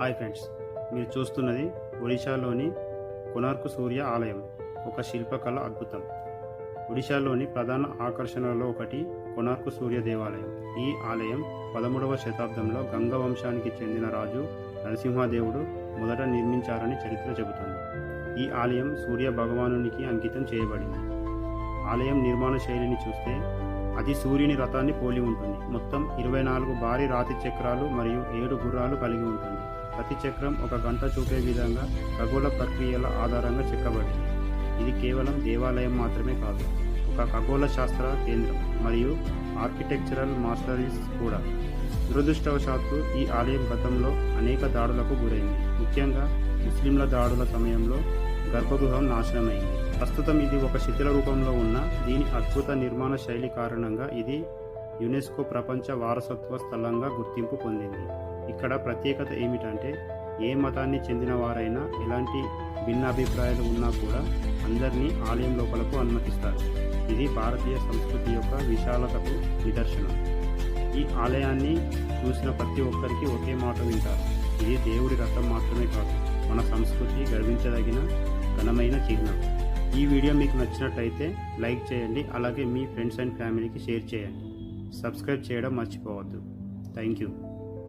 Hi friends మీరు చూస్తున్నది ఒడిశాలోని కొనార్కు సూర్య ఆలయం ఒక శిల్పకళ అద్భుతం. ఒడిశాలోని ప్రధాన ఆకర్షణలలో ఒకటి కొనార్కు సూర్య దేవాలయం. ఈ ఆలయం పదమూడవ శతాబ్దంలో గంగ వంశానికి చెందిన రాజు నరసింహదేవుడు మొదట నిర్మించారని చరిత్ర చెబుతుంది. ఈ ఆలయం సూర్య భగవానునికి అంకితం చేయబడింది. ఆలయం నిర్మాణ శైలిని చూస్తే అది సూర్యుని రథాన్ని పోలి ఉంటుంది. మొత్తం ఇరవై నాలుగు భారీ రాతి చక్రాలు మరియు ఏడు గుర్రాలు కలిగి ఉంటుంది. ప్రతి చక్రం ఒక గంట చూపే విధంగా ఖగోళ ప్రక్రియల ఆధారంగా చెక్కబడింది. ఇది కేవలం దేవాలయం మాత్రమే కాదు ఒక ఖగోళ శాస్త్ర కేంద్రం మరియు ఆర్కిటెక్చరల్ మాస్టరీస్ కూడా. దురదృష్టవశాత్తు ఈ ఆలయం గతంలో అనేక దాడులకు గురైంది. ముఖ్యంగా ముస్లింల దాడుల సమయంలో గర్భగృహం నాశనమైంది. ప్రస్తుతం ఇది ఒక శిథిల రూపంలో ఉన్న దీని అద్భుత నిర్మాణ శైలి కారణంగా ఇది యునెస్కో ప్రపంచ వారసత్వ స్థలంగా గుర్తింపు పొందింది. ఇక్కడ ప్రత్యేకత ఏమిటంటే ఏ మతాన్ని చెందిన వారైనా ఎలాంటి భిన్నాభిప్రాయాలు ఉన్నా కూడా అందరినీ ఆలయం లోపలకు అనుమతిస్తారు. ఇది భారతీయ సంస్కృతి యొక్క విశాలతకు నిదర్శనం. ఈ ఆలయాన్ని చూసిన ప్రతి ఒక్కరికి ఒకే మాట వింటారు. ఇది దేవుడి రథం మాత్రమే కాదు మన సంస్కృతి గర్వించదగిన ఘనమైన చిహ్నం. ఈ వీడియో మీకు నచ్చినట్టయితే లైక్ చేయండి అలాగే మీ ఫ్రెండ్స్ అండ్ ఫ్యామిలీకి షేర్ చేయండి. సబ్స్క్రైబ్ చేయడం మర్చిపోవద్దు. Thank you.